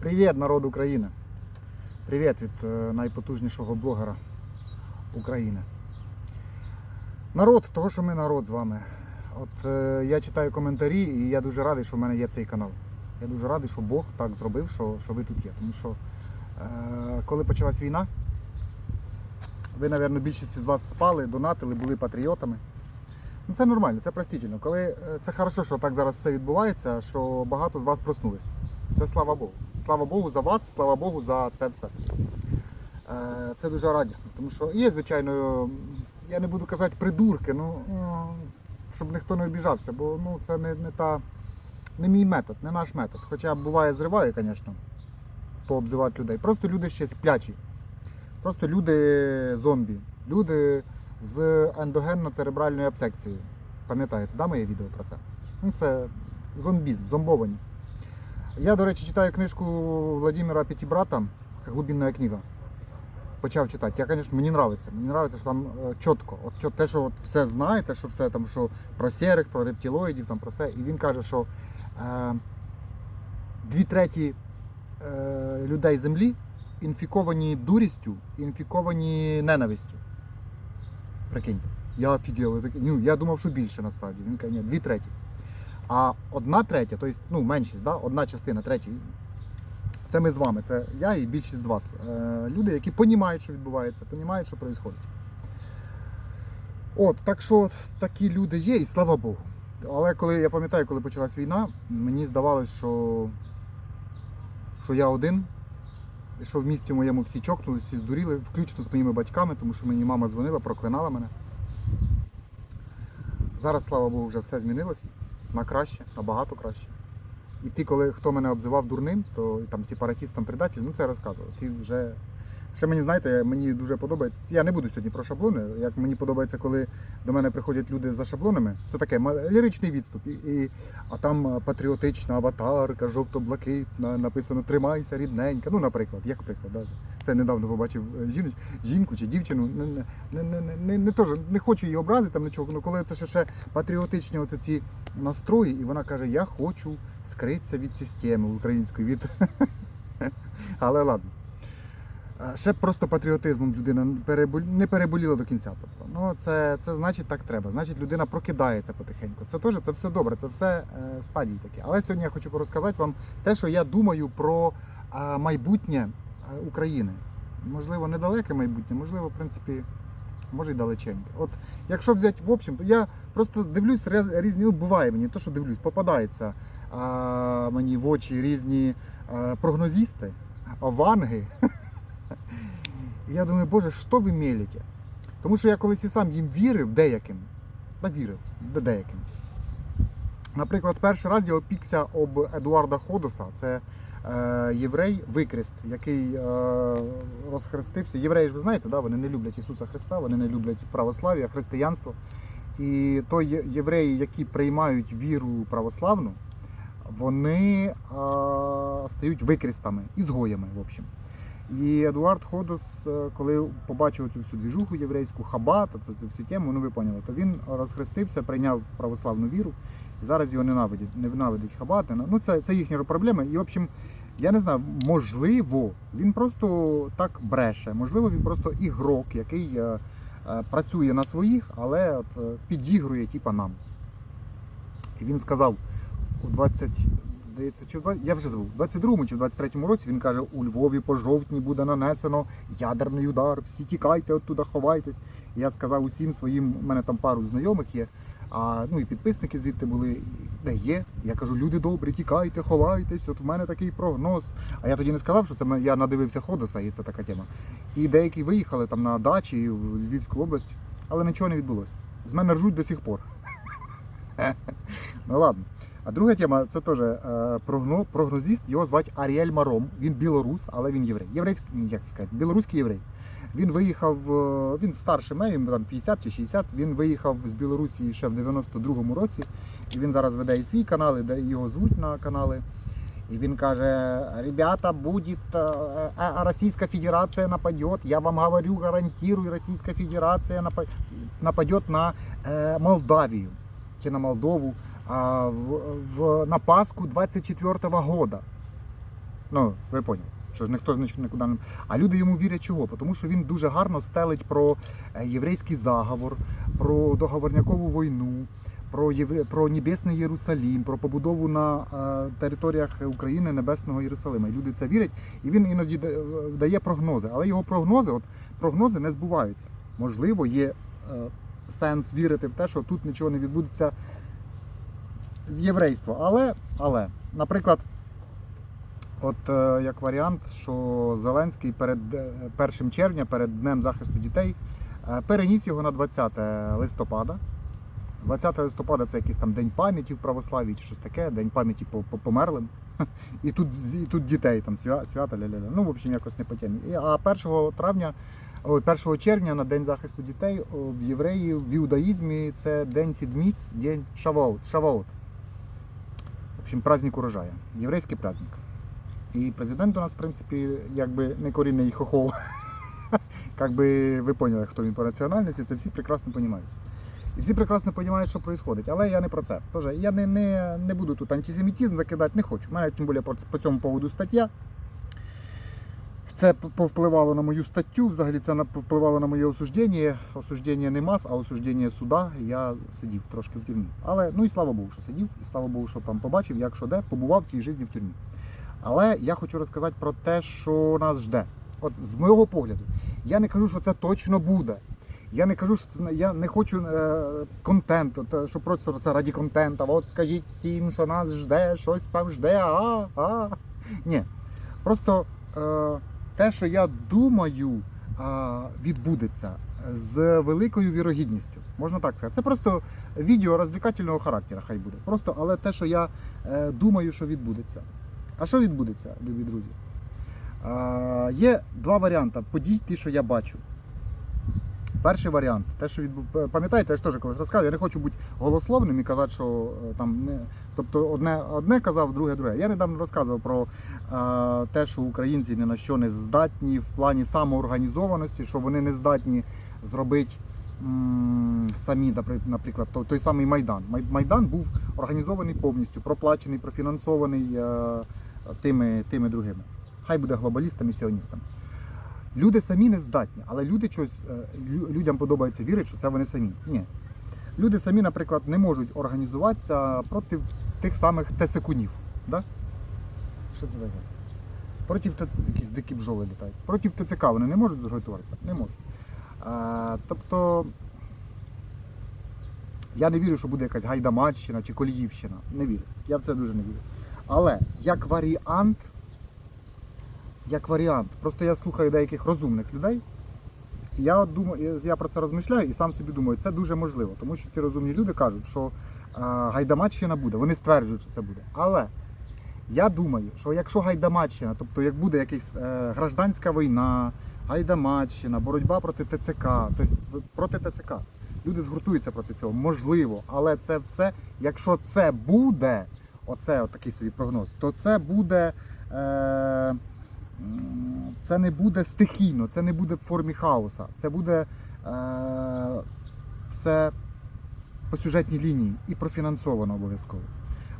Привіт, народ України! Привіт від е, найпотужнішого блогера України. Народ, того, що ми народ з вами. От е, я читаю коментарі, і я дуже радий, що в мене є цей канал. Я дуже радий, що Бог так зробив, що, що ви тут є. Тому що е, коли почалась війна, ви, мабуть, більшість з вас спали, донатили, були патріотами. Ну, це нормально, це простительно. Коли е, це хорошо, що так зараз все відбувається, що багато з вас проснулись. Це слава Богу. Слава Богу за вас, слава Богу за це все. Е, Це дуже радісно, тому що є, звичайно, я не буду казати придурки, ну, ну, щоб ніхто не обіжався, бо ну, це не, не, та, не мій метод, не наш метод. Хоча буває зриваю, звісно, пообзивати людей. Просто люди ще сплячі. Просто люди зомбі. Люди з ендогенно-церебральною абсекцією. Пам'ятаєте, да, моє відео про це? Ну, це зомбізм, зомбовані. Я, до речі, читаю книжку Владимира Пятибрата «Глубинная книга». Почав читати. Я, звісно, мені подобається. Мені подобається, що там е, чітко. От те, що от все знаєте, що все там, що про серих, про рептилоїдів, там про все. І він каже, що е, дві треті е, людей землі інфіковані дурістю, інфіковані ненавистю. Прикиньте. Я офігел. Ну, я думав, що більше насправді. Він каже, ні, дві треті. А одна третя, тобто ну, меншість, да? одна частина третьої, це ми з вами, це я і більшість з вас. Е, люди, які розуміють, що відбувається, розуміють, що відбувається. От, так що такі люди є, і слава Богу. Але коли я пам'ятаю, коли почалась війна, мені здавалось, що, що я один, що в місті моєму всі чокнули, всі здуріли, включно з моїми батьками, тому що мені мама дзвонила, проклинала мене. Зараз, слава Богу, вже все змінилось на краще, набагато краще. І ти, коли хто мене обзивав дурним, то там сепаратістом предателем, ну це розказував. Ти вже. Ще мені знаєте, мені дуже подобається. Я не буду сьогодні про шаблони. Як мені подобається, коли до мене приходять люди за шаблонами, це таке ліричний відступ. І, і, а там патріотична аватарка, жовто-блакитна, написано Тримайся, рідненька. Ну, наприклад, як приклад. Да? Це недавно побачив е, жіноч, жінку чи дівчину. Не, не, не, не, не, не, теж, не хочу її образити там нічого. Ну коли це ще, ще патріотичні оце ці настрої, і вона каже: Я хочу скритися від системи української від. Але ладно. Ще просто патріотизмом людина не переболіла до кінця. Тобто, ну це, це значить так треба. Значить, людина прокидається потихеньку. Це теж це все добре, це все е, стадії такі. Але сьогодні я хочу розказати вам те, що я думаю про е, майбутнє е, України. Можливо, недалеке майбутнє, можливо, в принципі, може й далеченьке. От якщо взяти в общем, я просто дивлюсь різ- різні, ну буває мені, то що дивлюсь, попадається а, мені в очі різні а, прогнозісти, ванги. І я думаю, боже, що ви мелите? Тому що я колись і сам їм вірив деяким. Та вірив де- деяким. Наприклад, перший раз я опікся об Едуарда Ходоса. Це е, єврей Викрест, який е, розхрестився. Євреї ж ви знаєте, да? вони не люблять Ісуса Христа, вони не люблять православ'я, християнство. І то євреї, які приймають віру православну, вони е, стають викрестами, ізгоями, в общем. І Едуард Ходос, е, коли побачив цю всю двіжуху єврейську, хабат, це, це всю тему, ну ви поняли, то він розхрестився, прийняв православну віру, і зараз його ненавидять, ненавидить хабат. Ну це, це їхні проблеми. І, в общем, я не знаю, можливо, він просто так бреше, можливо, він просто ігрок, який е, е, працює на своїх, але от, е, підігрує типа нам. І він сказав у 20, здається, чи в 20, я вже забув, в 22-му чи в 23-му році він каже, у Львові по жовтні буде нанесено ядерний удар, всі тікайте оттуда, ховайтесь. І я сказав усім своїм, у мене там пару знайомих є, а, ну і підписники звідти були, де є. Я кажу, люди добрі, тікайте, ховайтесь, от в мене такий прогноз. А я тоді не сказав, що це я надивився Ходоса, і це така тема. І деякі виїхали там на дачі в Львівську область, але нічого не відбулося. З мене ржуть до сих пор. Ну ладно. А друга тема це теж е, прогно, прогнозіст, його звати Аріель Маром. Він білорус, але він єврей. Єврейський, як сказати, білоруський єврей. Він виїхав, е, він старший мене, йому там 50 чи 60. Він виїхав з Білорусі ще в 92-му році. І він зараз веде і свій канал, і його звуть на канали. І він каже: ребята, буде е, Російська Федерація нападет. Я вам говорю, гарантирую, Російська Федерація напа- нападет на Молдавію чи на Молдову в, в, на Пасху 24-го года. Ну, ви поняли. Що ж ніхто з них нікуди не. А люди йому вірять чого? Тому що він дуже гарно стелить про е, єврейський заговор, про договорнякову війну, про, євре... про Небесний Єрусалім, про побудову на е, територіях України Небесного Єрусалима. І люди це вірять, і він іноді да- дає прогнози. Але його прогнози, от прогнози не збуваються. Можливо, є е, сенс вірити в те, що тут нічого не відбудеться з єврейства. Але, але, наприклад, от е, як варіант, що Зеленський перед е, 1 червня, перед Днем захисту дітей, е, переніс його на 20 листопада. 20 листопада це якийсь там день пам'яті в православі чи щось таке, день пам'яті по, по померлим. І тут, і тут дітей там свята ля-ля-ля. Ну, в общем, якось не по темі. А 1 травня, ой, 1 червня на День захисту дітей в євреїв, в іудаїзмі це День Сідміць, День Шаваут. Шаваут. Общем, праздник урожая. Єврейський праздник. І президент у нас, в принципі, якби не корінний хохол. Как би ви поняли, хто він по національності, це всі прекрасно розуміють. І всі прекрасно розуміють, що відбувається. Але я не про це. Тож я не, не, не буду тут антисемітизм закидати, не хочу. У мене тим більше по цьому поводу стаття. Це повпливало на мою статтю, взагалі це повпливало на моє осуждення. Осуждення не мас, а осуждення суда. Я сидів трошки в тюрмі. Але ну і слава Богу, що сидів, і слава Богу, що там побачив, як що де, побував в цій житті в тюрмі. Але я хочу розказати про те, що нас жде. От з моєго погляду, я не кажу, що це точно буде. Я не кажу, що це я не хочу е, контент, от, е, що просто це раді контента. От скажіть всім, що нас жде, щось там жде. А, а. Ні. Просто е, те, що я думаю, відбудеться з великою вірогідністю. Можна так сказати. Це просто відео розвлекательного характеру, хай буде. Просто, але те, що я е, думаю, що відбудеться. А що відбудеться, любі друзі? Є два варіанти подій, ті, що я бачу. Перший варіант, те, що відбу... пам'ятаєте, я ж теж колись розказав, я не хочу бути голословним і казати, що е, там не. Тобто одне, одне казав, друге друге. Я недавно розказував про е, те, що українці ні на що не здатні в плані самоорганізованості, що вони не здатні зробити м, самі, напри- наприклад, той, той самий Майдан. Майдан був організований повністю, проплачений, профінансований е, тими, тими другими. Хай буде глобалістами, сіоністами. Люди самі не здатні, але люди щось, е, лю- людям подобається вірити, що це вони самі. Ні. Люди самі, наприклад, не можуть організуватися проти тих самих тесекунів. Да? Що це таке? Проти якісь дикі бджоли літають. Проти ТЦК вони не можуть згуртуватися? Не можуть. А, тобто я не вірю, що буде якась Гайдамаччина чи Коліївщина. Не вірю. Я в це дуже не вірю. Але як варіант, як варіант, просто я слухаю деяких розумних людей. і Я думаю, я про це розмишляю і сам собі думаю, це дуже можливо, тому що ті розумні люди кажуть, що Гайдамаччина буде, вони стверджують, що це буде. Але я думаю, що якщо Гайдамаччина, тобто як буде якась е, гражданська війна, Гайдамаччина, боротьба проти ТЦК, тобто проти ТЦК, люди згуртуються проти цього, можливо, але це все, якщо це буде, оце от такий собі прогноз, то це буде. Е, це не буде стихійно, це не буде в формі хаоса. Це буде е, все по сюжетній лінії і профінансовано обов'язково.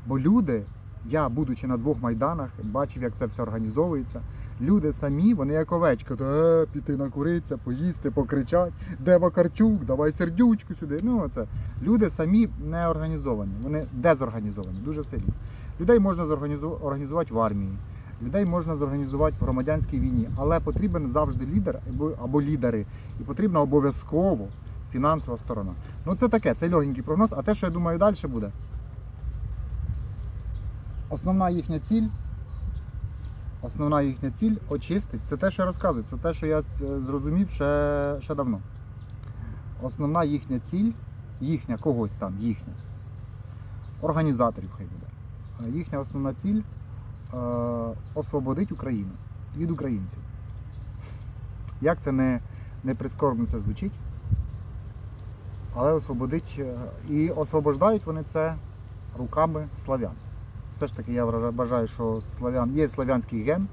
Бо люди, я, будучи на двох майданах, бачив, як це все організовується. Люди самі, вони як овечки, то, е, піти накуритися, поїсти, покричать, де Вакарчук, давай сердючку сюди. Ну, це. Люди самі не організовані, вони дезорганізовані, дуже сильно. Людей можна організувати в армії, людей можна зорганізувати в громадянській війні, але потрібен завжди лідер або, лідери. І потрібна обов'язково фінансова сторона. Ну це таке, це легенький прогноз, а те, що я думаю, далі буде. Основна їхня ціль. Основна їхня ціль очистить. Це те, що розказую, це те, що я зрозумів ще, ще давно. Основна їхня ціль, їхня когось там, їхня. Організаторів хай буде. Їхня основна ціль е, освободити Україну від українців. Як це не, не прискорбно це звучить? Але освободить е, і освобождають вони це руками славян. Все ж таки я вважаю, що славян є славянський ген.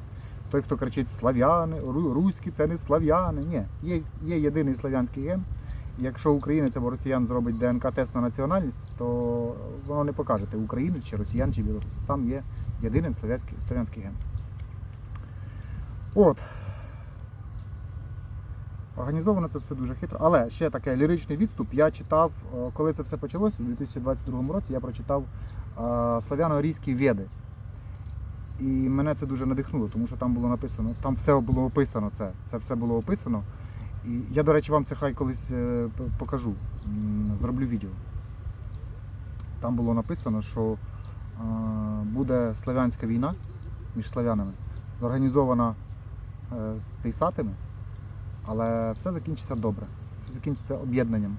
Той, хто кричить слав'яни, руські це не слав'яни. Ні, є, є єдиний слав'янський ген. Якщо українець або росіян зробить ДНК-тест на національність, то воно не покаже, ти українець чи росіян чи білорус. Там є єдиний славянський, славянський ген. От. Організовано це все дуже хитро. Але ще таке ліричний відступ. Я читав, е, коли це все почалося, у 2022 році я прочитав е, славяно-арійські веди. І мене це дуже надихнуло, тому що там було написано, там все було описано це. Це все було описано. І я, до речі, вам це хай колись е, покажу. Зроблю відео. Там було написано, що буде славянська війна між славянами, зорганізована е, пейсатами, але все закінчиться добре. Все закінчиться об'єднанням.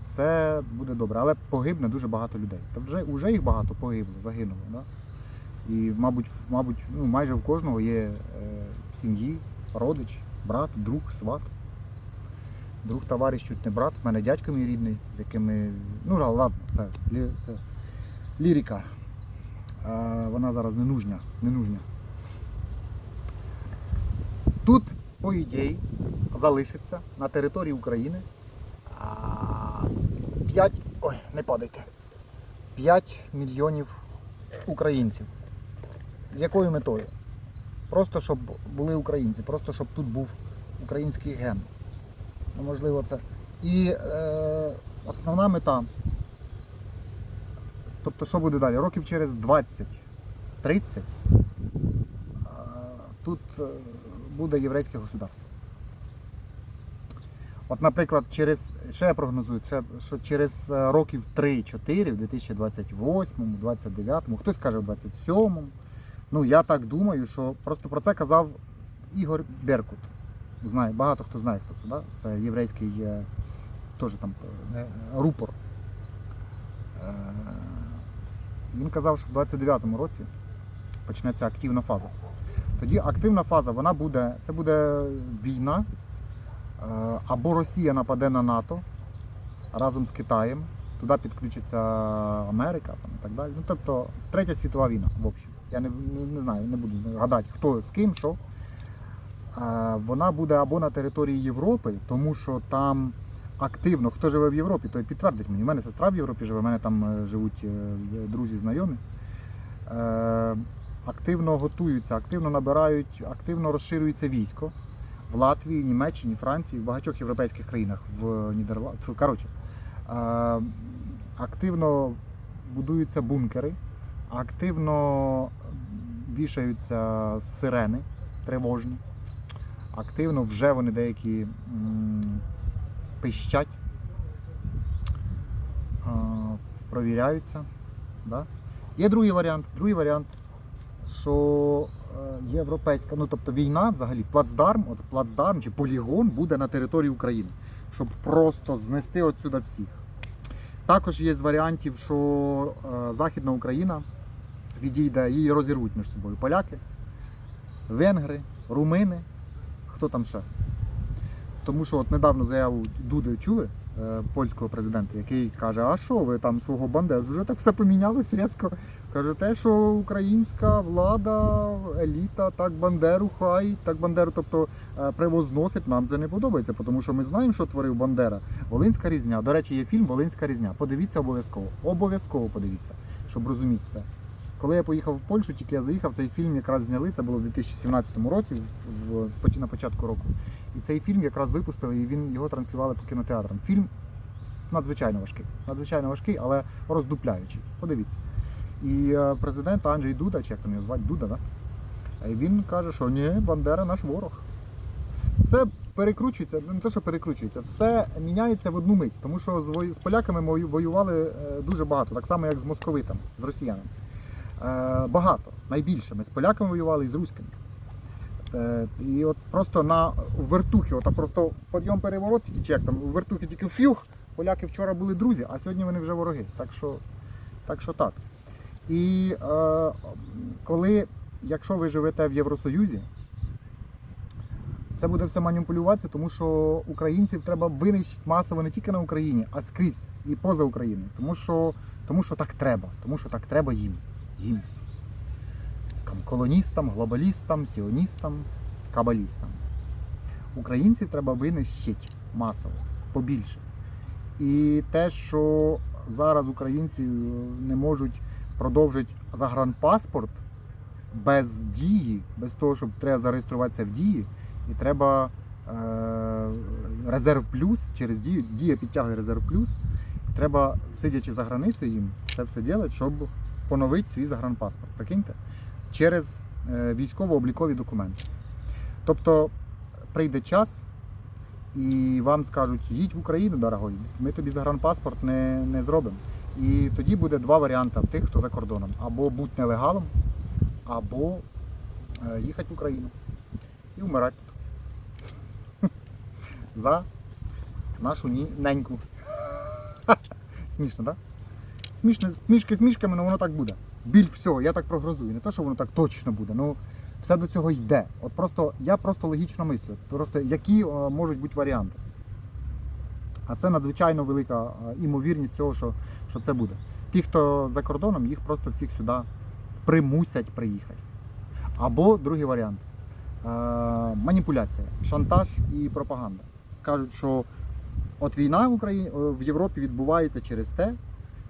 Все буде добре, але погибне дуже багато людей. Та вже, вже їх багато погибло, загинуло. Да? І, мабуть, мабуть, ну, майже в кожного є е, в сім'ї родич, брат, друг, сват. Друг, товариш, чуть не брат. В мене дядько мій рідний, з яким ми. Ну, ла- ладно, це, це лірика. Вона зараз не нужня. Тут, по ідеї, залишиться на території України 5. Ой, не падайте. 5 мільйонів українців. З якою метою? Просто щоб були українці, просто щоб тут був український ген. Ну, можливо, це. І е, основна мета. Тобто, що буде далі? Років через 20, 30 е, тут е, буде єврейське государство. От, наприклад, через, ще я прогнозую, ще, що через е, років 3-4, в 2028, 29, хтось каже в 27-му. Ну, я так думаю, що просто про це казав Ігор Беркут. Знає, багато хто знає, хто це, да? Це єврейський е, теж там рупор. Е, Він казав, що в 29-му році почнеться активна фаза. Тоді активна фаза, вона буде, це буде війна, е, або Росія нападе на НАТО разом з Китаєм, туди підключиться Америка там, і так далі. Ну, тобто третя світова війна, в общем. Я не, не, знаю, не буду гадати, хто з ким, що. Е, Вона буде або на території Європи, тому що там активно, хто живе в Європі, той підтвердить мені. У мене сестра в Європі живе, у мене там е, живуть е, друзі, знайомі. Е, Активно готуються, активно набирають, активно розширюється військо в Латвії, Німеччині, Франції, в багатьох європейських країнах, в Нідерландах. Коротше, активно будуються бункери, активно вішаються сирени тривожні. Активно вже вони деякі пищать, провіряються. Да? Є другий варіант. Другий варіант, що е, європейська, ну тобто війна, взагалі, плацдарм, от плацдарм чи полігон буде на території України, щоб просто знести отсюди всіх. Також є з варіантів, що е, Західна Україна відійде, її розірвуть між собою поляки, венгри, румини, хто там ще. Тому що от недавно заяву Дуди чули, е, польського президента, який каже, а що ви там свого бандеру? Вже так все помінялось різко. Каже, те, що українська влада, еліта, так Бандеру хай, так Бандеру, тобто е, привозносить, нам це не подобається, тому що ми знаємо, що творив Бандера. Волинська різня. До речі, є фільм Волинська різня. Подивіться обов'язково. Обов'язково подивіться, щоб розуміти це. Коли я поїхав в Польщу, тільки я заїхав, цей фільм якраз зняли, це було в 2017 році, в- на початку року. І цей фільм якраз випустили, і він його транслювали по кінотеатрам. Фільм надзвичайно важкий. Надзвичайно важкий, але роздупляючий. Подивіться. І е, президент Анджей Дуда, чи як там його звати, Дуда, да? Е, він каже, що ні, Бандера наш ворог. Все перекручується, не те, що перекручується, все міняється в одну мить. Тому що з, поляками ми воювали е, дуже багато, так само, як з московитами, з росіянами. Багато, найбільше. Ми з поляками воювали і з руськими. Е, І от просто на у вертухи, от просто підйом переворот, чи як там, вертухи тільки фюх, поляки вчора були друзі, а сьогодні вони вже вороги. Так що так. Що так. І е, коли, якщо ви живете в Євросоюзі, це буде все маніпулюватися, тому що українців треба винищити масово не тільки на Україні, а скрізь і поза Україною. Тому що, тому що так треба. Тому що так треба їм. їм. Там, колоністам, глобалістам, сіоністам, кабалістам. Українців треба винищити масово, побільше. І те, що зараз українці не можуть продовжити загранпаспорт без дії, без того, щоб треба зареєструватися в дії, і треба е, резерв плюс через дію, дія підтягує резерв плюс. Треба, сидячи за границею їм, це все робити, щоб поновити свій загранпаспорт. Прикиньте, через е, військово-облікові документи. Тобто прийде час, і вам скажуть, їдь в Україну, дорогой, ми тобі загранпаспорт не, не зробимо. І тоді буде два варіанти в тих, хто за кордоном. Або бути нелегалом, або е, їхати в Україну і вмирати тут. За нашу неньку. Смішно, так? Да? Смішки смішками, але воно так буде. Біль всього, я так прогнозую. Не то, що воно так точно буде. Ну все до цього йде. От просто я просто логічно мислю. Просто які е, можуть бути варіанти. А це надзвичайно велика е, імовірність цього, що, що це буде. Ті, хто за кордоном, їх просто всіх сюди примусять приїхати. Або другий варіант е, маніпуляція, шантаж і пропаганда. Скажуть, що от війна в Україні в Європі відбувається через те,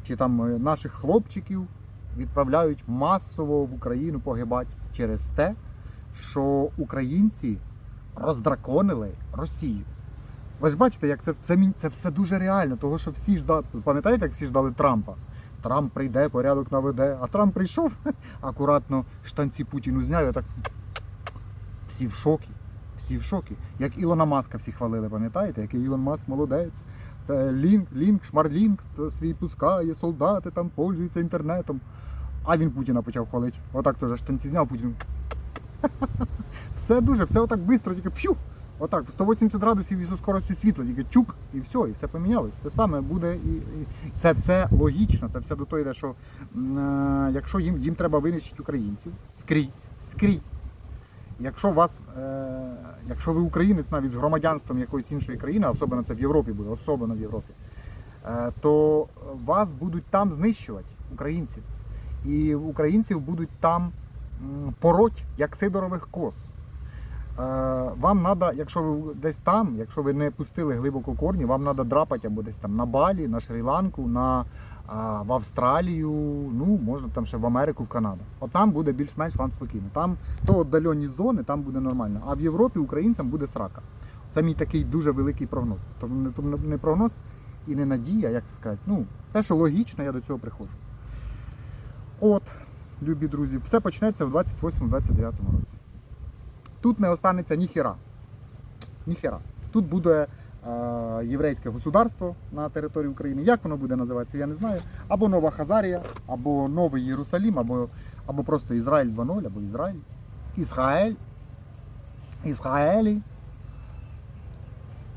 чи там наших хлопчиків відправляють масово в Україну погибати через те, що українці роздраконили Росію. Ви ж бачите, як це все це все дуже реально, того що всі ждали, пам'ятаєте, як всі ждали Трампа? Трамп прийде, порядок наведе, а Трамп прийшов, акуратно штанці Путіну зняв, і так всі в шокі. Всі в шокі. Як Ілона Маска всі хвалили, пам'ятаєте? Який Ілон Маск молодець. Це Лінк, Лінк, Шмарлінк свій пускає, солдати там пользуються інтернетом. А він Путіна почав хвалити. Отак теж штанці зняв Путін. Все дуже, все отак швидко, тільки п'ю. Отак, в 180 градусів зі скоростю світла, тільки чук, і все, і все помінялось. Те саме буде і, і це все логічно, це все до того йде, що е, якщо їм, їм треба винищити українців скрізь, скрізь. Якщо вас, е, якщо ви українець навіть з громадянством якоїсь іншої країни, особливо це в Європі буде, особливо в Європі, е, то вас будуть там знищувати, українців. І українців будуть там пороть, як сидорових коз. Е, Вам треба, якщо ви десь там, якщо ви не пустили глибоко корні, вам треба драпати або десь там на Балі, на Шрі-Ланку, на, в Австралію, ну, можна там ще в Америку, в Канаду. От там буде більш-менш вам спокійно. Там то віддалені зони, там буде нормально. А в Європі українцям буде срака. Це мій такий дуже великий прогноз. Тобто не, прогноз і не надія, як це сказати. Ну, те, що логічно, я до цього приходжу. От, любі друзі, все почнеться в 28-29 році. Тут не останеться ніхіра. Ніхіра. Тут буде єврейське государство на території України. Як воно буде називатися, я не знаю. Або Нова Хазарія, або Новий Єрусалім, або, або просто Ізраїль 2.0, або Ізраїль. Ізраїль. Ізраїлі.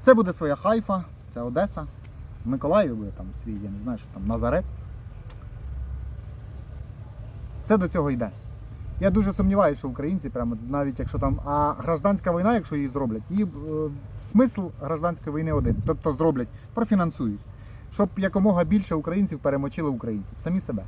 Це буде своя Хайфа, це Одеса. В Миколаєві буде там свій, я не знаю, що там Назарет. Все до цього йде. Я дуже сумніваюся, що українці, прямо навіть якщо там. А гражданська війна, якщо її зроблять, її е, смисл гражданської війни один. Тобто зроблять, профінансують, щоб якомога більше українців перемочили українців, самі себе,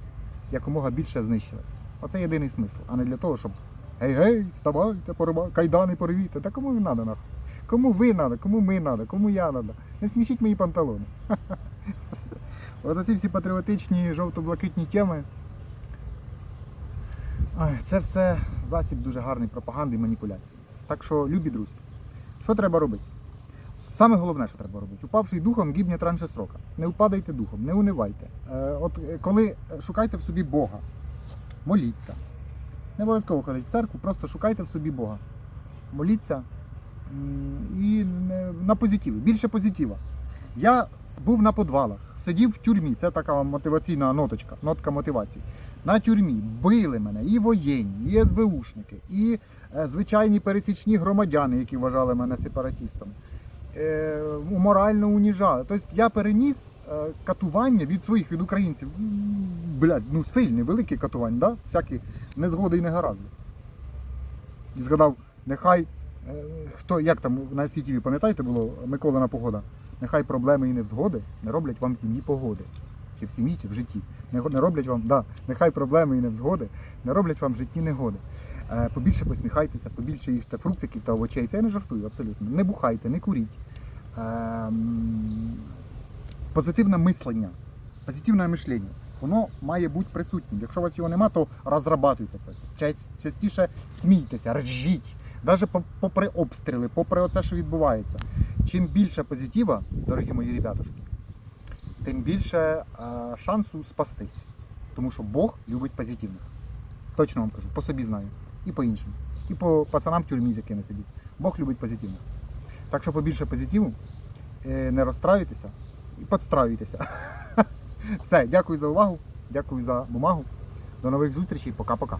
якомога більше знищили. Оце єдиний смисл, а не для того, щоб гей, гей, вставайте, порва, кайдани порвіте. Та кому він треба нахуй? Кому ви треба, кому ми треба, кому я треба. Не смішіть мої панталони. От оці всі патріотичні жовто-блакитні теми. Це все засіб дуже гарний пропаганди і маніпуляції. Так що, любі друзі, що треба робити? Саме головне, що треба робити, упавший духом гібне транше срока. Не впадайте духом, не унивайте. Е, от е, коли шукайте в собі Бога, моліться. Не обов'язково ходити в церкву, просто шукайте в собі Бога. Моліться і на позитиві, більше позитива. Я був на подвалах, сидів в тюрмі, це така мотиваційна ноточка, нотка мотивації. На тюрмі били мене і воєнні, і СБУшники, і е, звичайні пересічні громадяни, які вважали мене сепаратістом. Е, морально уніжали. Тобто я переніс е, катування від своїх, від українців. Блядь, ну сильні, великі катування, да? всякі незгоди і негаразди. І згадав, нехай хто, як там на СІТВ, пам'ятаєте, було Миколина погода? Нехай проблеми і невзгоди не роблять вам в сім'ї погоди. Чи в сім'ї, чи в житті. Не, роблять вам, да, нехай проблеми і невзгоди не роблять вам в житті негоди. Е, побільше посміхайтеся, побільше їжте фруктиків та овочей. Це я не жартую абсолютно. Не бухайте, не куріть. Е, позитивне мислення, позитивне мишлення. воно має бути присутнім. Якщо у вас його нема, то розрабатуйте це. Частіше смійтеся, ржіть. Навіть попри обстріли, попри оце, що відбувається. Чим більше позитива, дорогі мої ребятушки, тим більше е, шансу спастись. Тому що Бог любить позитивних. Точно вам кажу, по собі знаю. І по іншим. І по пацанам в тюрмі, з якими сидів. Бог любить позитивних. Так що побільше позитиву, е, не розстраюйтеся і підстраюйтеся. Все, дякую за увагу, дякую за бумагу. До нових зустрічей. Пока-пока.